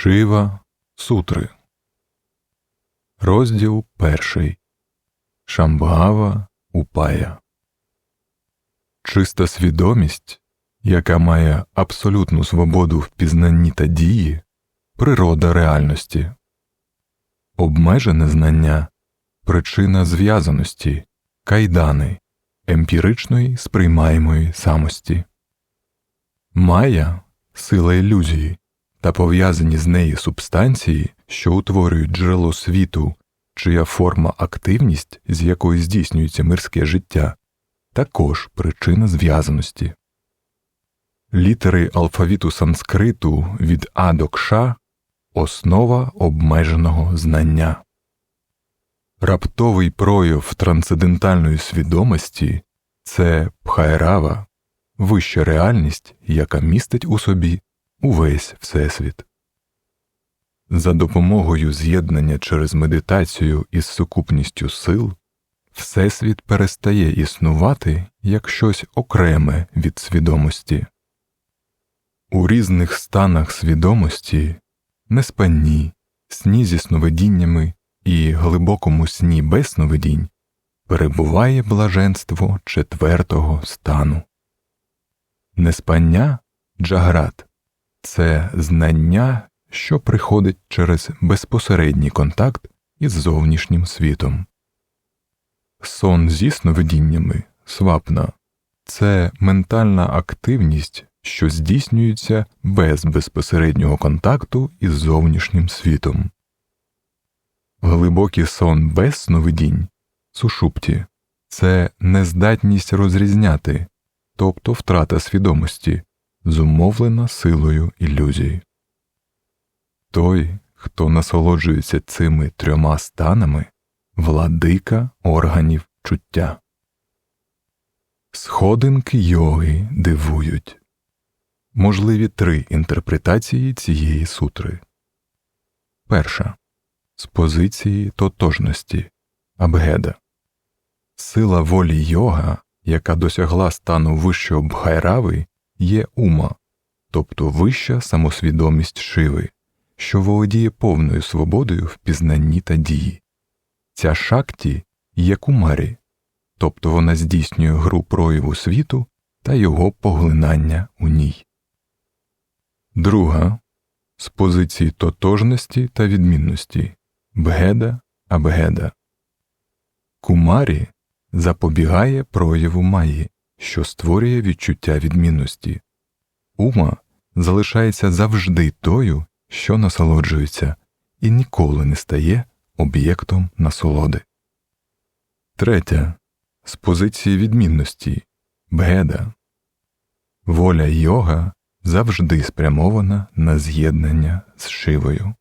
Шива Сутри. Розділ перший Шамбгава Упая. Чиста свідомість, яка має абсолютну свободу в пізнанні та дії, природа реальності, обмежене знання, причина зв'язаності, кайдани, емпіричної сприймаємої самості, Майя сила ілюзії та пов'язані з нею субстанції, що утворюють джерело світу, чия форма активність, з якої здійснюється мирське життя, також причина зв'язаності. Літери алфавіту санскриту від А до Кша основа обмеженого знання. Раптовий прояв трансцендентальної свідомості це пхайрава, вища реальність, яка містить у собі увесь Всесвіт. За допомогою з'єднання через медитацію із сукупністю сил Всесвіт перестає існувати як щось окреме від свідомості. У різних станах свідомості, неспанні, сні зі сновидіннями і глибокому сні без сновидінь перебуває блаженство четвертого стану. Неспання джаграт це знання, що приходить через безпосередній контакт із зовнішнім світом. Сон зі сновидіннями свапна це ментальна активність, що здійснюється без безпосереднього контакту із зовнішнім світом. Глибокий сон без сновидінь сушупті це нездатність розрізняти, тобто втрата свідомості, зумовлена силою ілюзій. Той, хто насолоджується цими трьома станами, владика органів чуття. Сходинки йоги дивують. Можливі три інтерпретації цієї сутри. Перша з позиції тотожності Абгеда. Сила волі йога, яка досягла стану вищого бхайрави, є ума, тобто вища самосвідомість шиви, що володіє повною свободою в пізнанні та дії. Ця шакті є кумарі, тобто вона здійснює гру прояву світу та його поглинання у ній. Друга з позиції тотожності та відмінності бгеда абгеда. Кумарі запобігає прояву маї, що створює відчуття відмінності. Ума залишається завжди тою, що насолоджується, і ніколи не стає об'єктом насолоди. Третя з позиції відмінності бгеда. Воля йога завжди спрямована на з'єднання з шивою.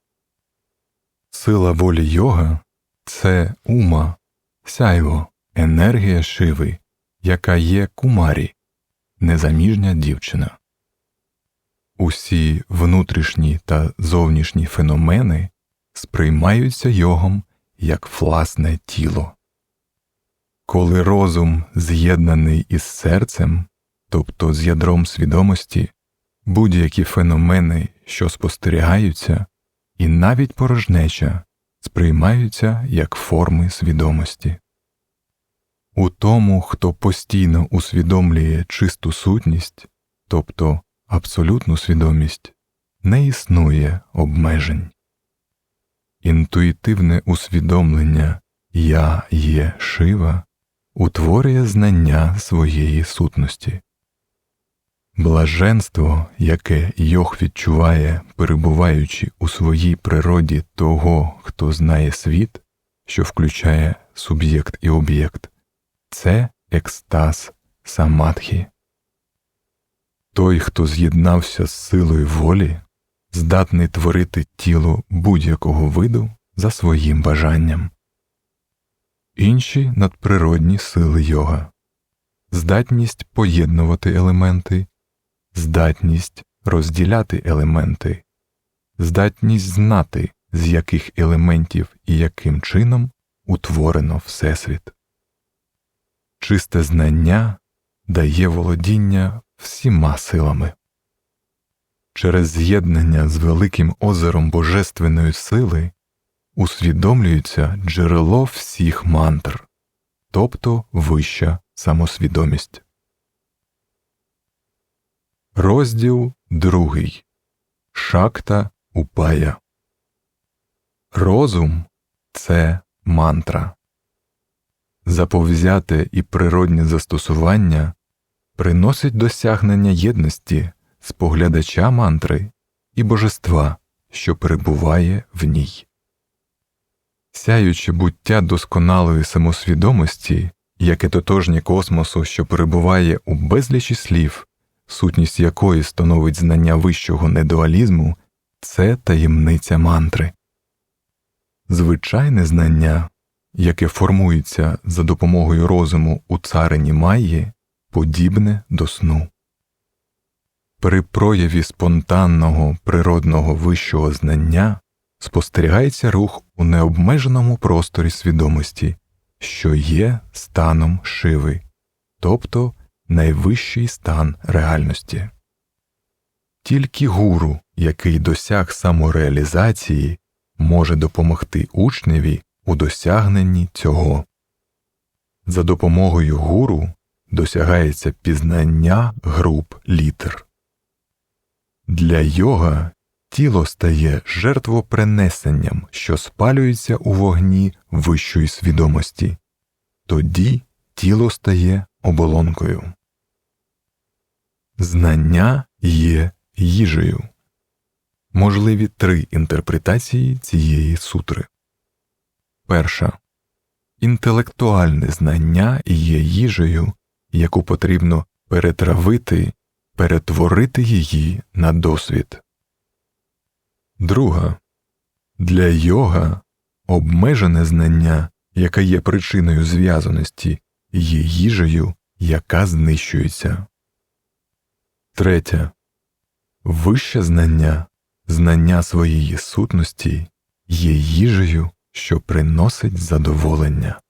Сила волі йога це ума, сяйво, енергія шиви, яка є кумарі, незаміжня дівчина. Усі внутрішні та зовнішні феномени сприймаються йогом як власне тіло. Коли розум з'єднаний із серцем, тобто з ядром свідомості, будь-які феномени, що спостерігаються, і навіть порожнеча сприймаються як форми свідомості. У тому, хто постійно усвідомлює чисту сутність, тобто абсолютну свідомість, не існує обмежень. Інтуїтивне усвідомлення Я є шива утворює знання своєї сутності. Блаженство, яке Йог відчуває, перебуваючи у своїй природі того, хто знає світ, що включає суб'єкт і об'єкт, це екстаз самадхі. Той, хто з'єднався з силою волі, здатний творити тіло будь-якого виду за своїм бажанням. Інші надприродні сили йога, здатність поєднувати елементи, здатність розділяти елементи, здатність знати, з яких елементів і яким чином утворено Всесвіт. Чисте знання дає володіння всіма силами. через з'єднання з великим озером Божественної сили усвідомлюється джерело всіх мантр, тобто вища самосвідомість. Розділ другий Шакта Упая Розум це мантра. Заповзяте і природнє застосування приносить досягнення єдності споглядача мантри і божества, що перебуває в ній. Сяюче буття досконалої самосвідомості, яке тотожнє космосу, що перебуває у безлічі слів, сутність якої становить знання вищого недуалізму, це таємниця мантри. Звичайне знання, яке формується за допомогою розуму у царині Майї, подібне до сну. При прояві спонтанного природного вищого знання спостерігається рух у необмеженому просторі свідомості, що є станом шиви, тобто найвищий стан реальності. Тільки гуру, який досяг самореалізації, може допомогти учневі у досягненні цього. За допомогою гуру досягається пізнання груп літер. Для йога тіло стає жертвопринесенням, що спалюється у вогні вищої свідомості, тоді тіло стає оболонкою. Знання є їжею. Можливі три інтерпретації цієї сутри. Перша інтелектуальне знання є їжею, яку потрібно перетравити, перетворити її на досвід. Друга для йога обмежене знання, яке є причиною зв'язаності, є їжею, яка знищується. Третя вище знання, знання своєї сутності є їжею, що приносить задоволення.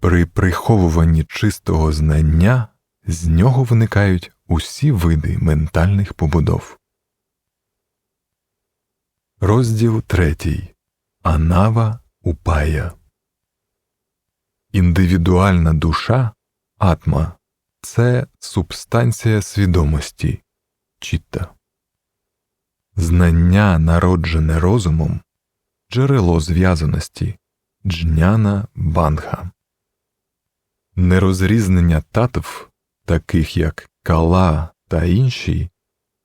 При приховуванні чистого знання з нього виникають усі види ментальних побудов. Розділ третій. Анава Упая Індивідуальна душа атма це субстанція свідомості чітта. Знання, народжене розумом, джерело зв'язаності джняна бангха. Нерозрізнення татв, таких як кала та інші,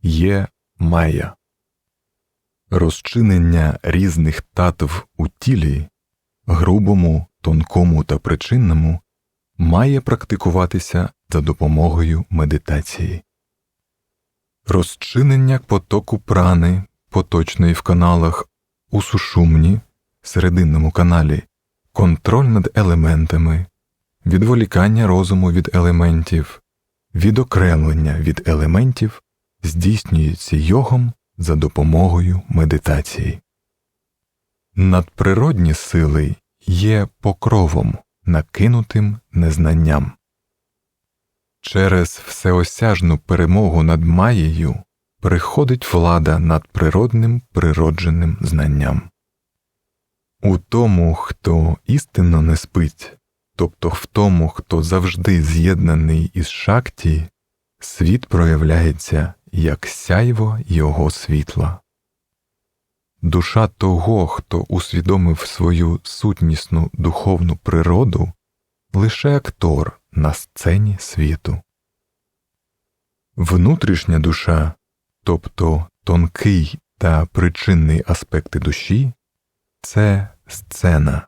є майя. Розчинення різних татв у тілі, грубому, тонкому та причинному, має практикуватися за допомогою медитації. Розчинення потоку прани, поточної в каналах у сушумні, серединному каналі, контроль над елементами, відволікання розуму від елементів, відокремлення від елементів здійснюється йогом за допомогою медитації. Надприродні сили є покровом, накинутим незнанням. Через всеосяжну перемогу над маєю приходить влада над природним природженим знанням. У тому, хто істинно не спить, тобто в тому, хто завжди з'єднаний із шакті, світ проявляється як сяйво його світла. Душа того, хто усвідомив свою сутнісну духовну природу, лише актор на сцені світу. Внутрішня душа, тобто тонкий та причинний аспекти душі, це сцена,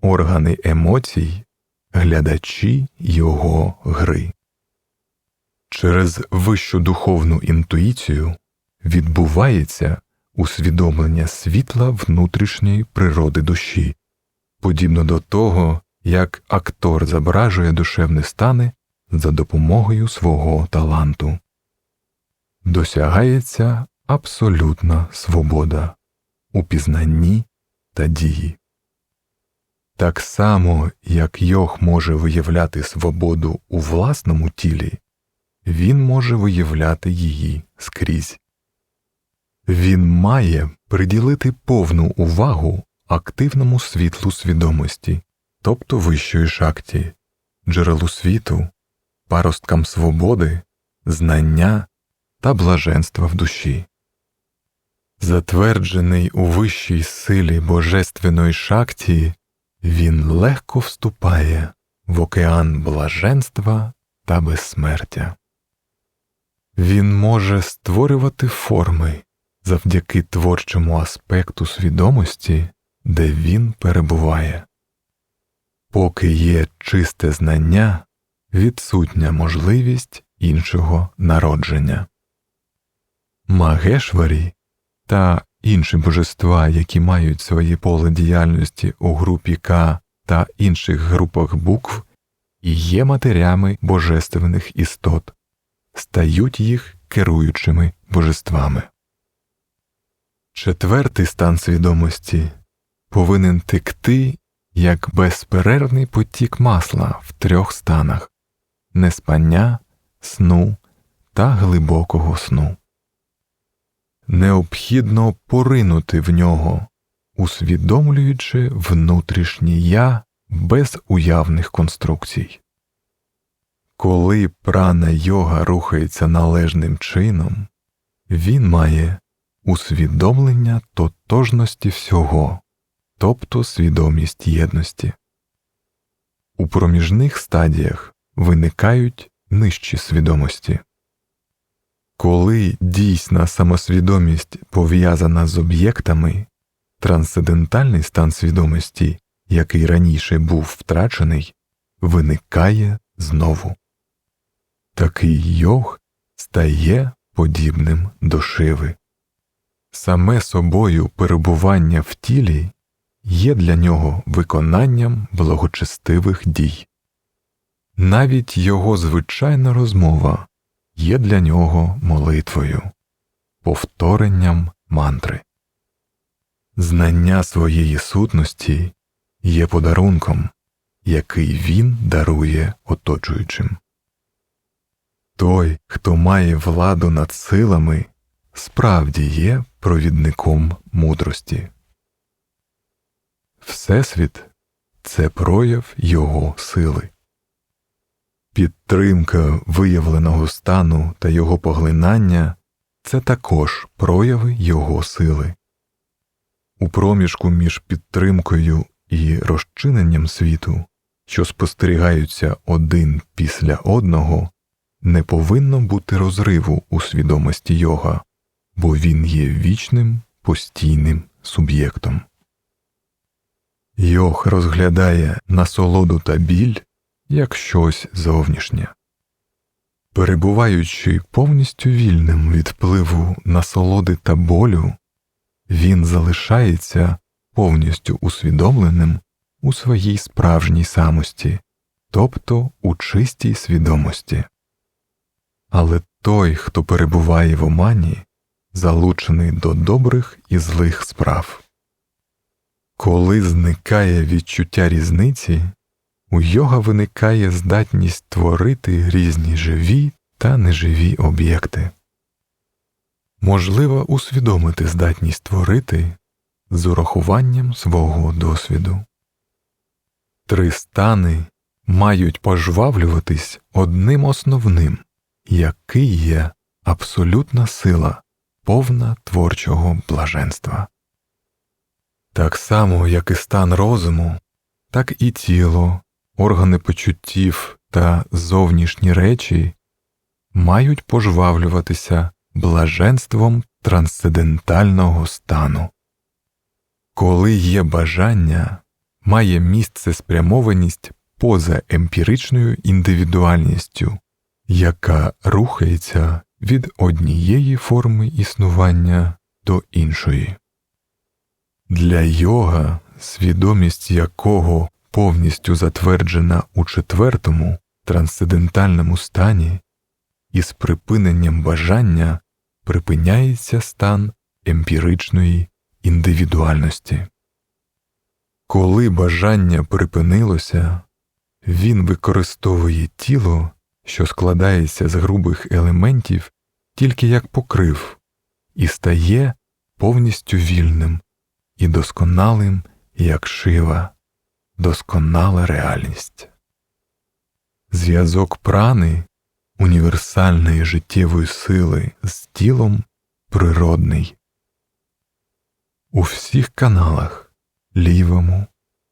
органи емоцій, глядачі його гри. Через вищу духовну інтуїцію відбувається усвідомлення світла внутрішньої природи душі, подібно до того, як актор зображує душевні стани за допомогою свого таланту. Досягається абсолютна свобода у пізнанні та дії. Так само, як йог може виявляти свободу у власному тілі, він може виявляти її скрізь. Він має приділити повну увагу активному світлу свідомості, тобто вищої шакті, джерелу світу, паросткам свободи, знання та блаженства в душі. Затверджений у вищій силі божественної шакті, він легко вступає в океан блаженства та безсмертя. Він може створювати форми завдяки творчому аспекту свідомості, де він перебуває. Поки є чисте знання, відсутня можливість іншого народження. Магешварі та інші божества, які мають своє поле діяльності у групі К та інших групах букв, і є матерями божественних істот, стають їх керуючими божествами. Четвертий стан свідомості повинен текти як безперервний потік масла в трьох станах неспання, сну та глибокого сну. Необхідно поринути в нього, усвідомлюючи внутрішнє я без уявних конструкцій. Коли прана йога рухається належним чином, він має усвідомлення тотожності всього, тобто свідомість єдності. У проміжних стадіях виникають нижчі свідомості. Коли дійсна самосвідомість пов'язана з об'єктами, трансцендентальний стан свідомості, який раніше був втрачений, виникає знову. Такий йог стає подібним до шиви. Саме собою перебування в тілі є для нього виконанням благочестивих дій. Навіть його звичайна розмова є для нього молитвою, повторенням мантри. Знання своєї сутності є подарунком, який він дарує оточуючим. Той, хто має владу над силами, справді є провідником мудрості. Всесвіт це прояв його сили. Підтримка виявленого стану та його поглинання це також прояви його сили. У проміжку між підтримкою і розчиненням світу, що спостерігаються один після одного, не повинно бути розриву у свідомості йога, бо він є вічним постійним суб'єктом. Йог розглядає насолоду та біль як щось зовнішнє. Перебуваючи повністю вільним від впливу насолоди та болю, він залишається повністю усвідомленим у своїй справжній самості, тобто у чистій свідомості. Але той, хто перебуває в омані, залучений до добрих і злих справ. Коли зникає відчуття різниці, у йога виникає здатність творити різні живі та неживі об'єкти. Можливо усвідомити здатність творити з урахуванням свого досвіду. Три стани мають пожвавлюватись одним основним, який є абсолютна сила, повна творчого блаженства. Так само, як і стан розуму, так і тіло, органи почуттів та зовнішні речі мають пожвавлюватися блаженством трансцендентального стану. Коли є бажання, має місце спрямованість поза емпіричною індивідуальністю, яка рухається від однієї форми існування до іншої. Для йога, свідомість якого повністю затверджена у четвертому трансцендентальному стані, і з припиненням бажання припиняється стан емпіричної індивідуальності. Коли бажання припинилося, він використовує тіло що складається з грубих елементів тільки як покрив, і стає повністю вільним і досконалим, як шива, досконала реальність. Зв'язок прани універсальної життєвої сили з тілом природний. У всіх каналах лівому,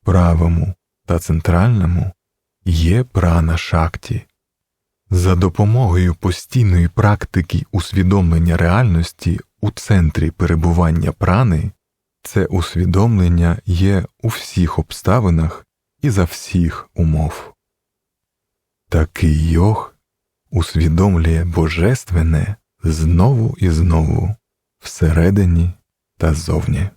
правому та центральному є прана шакті. За допомогою постійної практики усвідомлення реальності у центрі перебування прани це усвідомлення є у всіх обставинах і за всіх умов. Такий йог усвідомлює божественне знову і знову всередині та зовні.